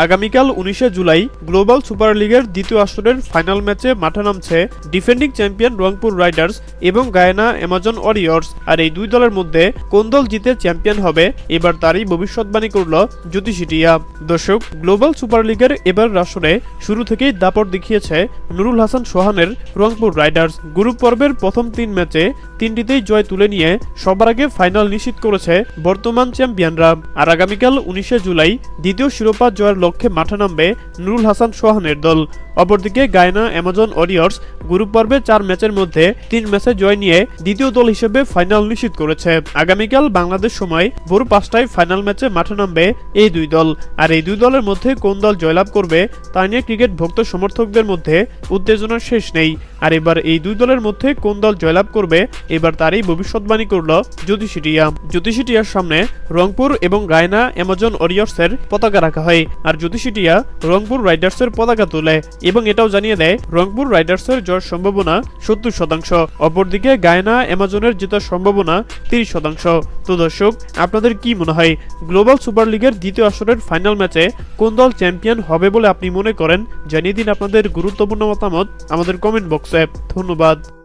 আগামীকাল উনিশে July global super লিগের দ্বিতীয় আসরের ফাইনাল ম্যাচে মাঠে নামছে ডিফেন্ডিং চ্যাম্পিয়ন রংপুর রাইডার্স এবং গায়না অ্যামাজন ওয়ারিয়র্স। আর এই দুই দলের মধ্যে কোন দল জিতে চ্যাম্পিয়ন হবে, এবার তারই ভবিষ্যৎবাণী করল জ্যোতিষিটিয়া। দর্শক, গ্লোবাল সুপার লিগের এবার আসরে শুরু থেকেই দাপট দেখিয়েছে নুরুল হাসান সোহানের রংপুর রাইডার্স। গ্রুপ পর্বের প্রথম তিন ম্যাচে তিনটিতেই জয় তুলে নিয়ে সবার আগে ফাইনাল নিশ্চিত করেছে বর্তমান চ্যাম্পিয়নরা। আর আগামীকাল উনিশে জুলাই দ্বিতীয় শিরোপা জয়ের লক্ষ্যে মাঠে নামবে নুরুল হাসান সোহানের দল। অপরদিকে গায়না, অ্যামাজন ওয়ারিয়র্স গ্রুপ পর্বে চার ম্যাচের মধ্যে তিন ম্যাচে জয় নিয়ে দ্বিতীয় দল হিসেবে ফাইনাল নিশ্চিত করেছে। আগামীকাল বাংলাদেশ সময় ভোর পাঁচটায় ফাইনাল ম্যাচে মাঠে নামবে এই দুই দল। আর এই দুই দলের মধ্যে কোন দল জয়লাভ করবে তা নিয়ে ক্রিকেট ভক্ত সমর্থকদের মধ্যে উত্তেজনার শেষ নেই। আর এবার এই দুই দলের মধ্যে কোন দল জয়লাভ করবে, এবার তারই ভবিষ্যৎবাণী করল জ্যোতিষিটিয়া জ্যোতিষিটিয়ার সামনে রংপুর এবং গায়না, অ্যামাজন ওরিয়র্সের পতাকা রাখা হয়। আর জ্যোতিষিটিয়া রংপুর রাইডার্সের পতাকা তোলে। এবং এটাও জানিয়ে দেয়, রংপুর রাইডার্সের জয়ের সম্ভাবনা সত্তর শতাংশ। অপরদিকে গায়না, অ্যামাজনের জেতার সম্ভাবনা তিরিশ শতাংশ। তো দর্শক, আপনাদের কি মনে হয়, গ্লোবাল সুপার লিগের দ্বিতীয় আসরের ফাইনাল ম্যাচে কোন দল চ্যাম্পিয়ন হবে বলে আপনি মনে করেন? জানিয়ে দিন আপনাদের গুরুত্বপূর্ণ মতামত আমাদের কমেন্ট বক্সে। ধন্যবাদ।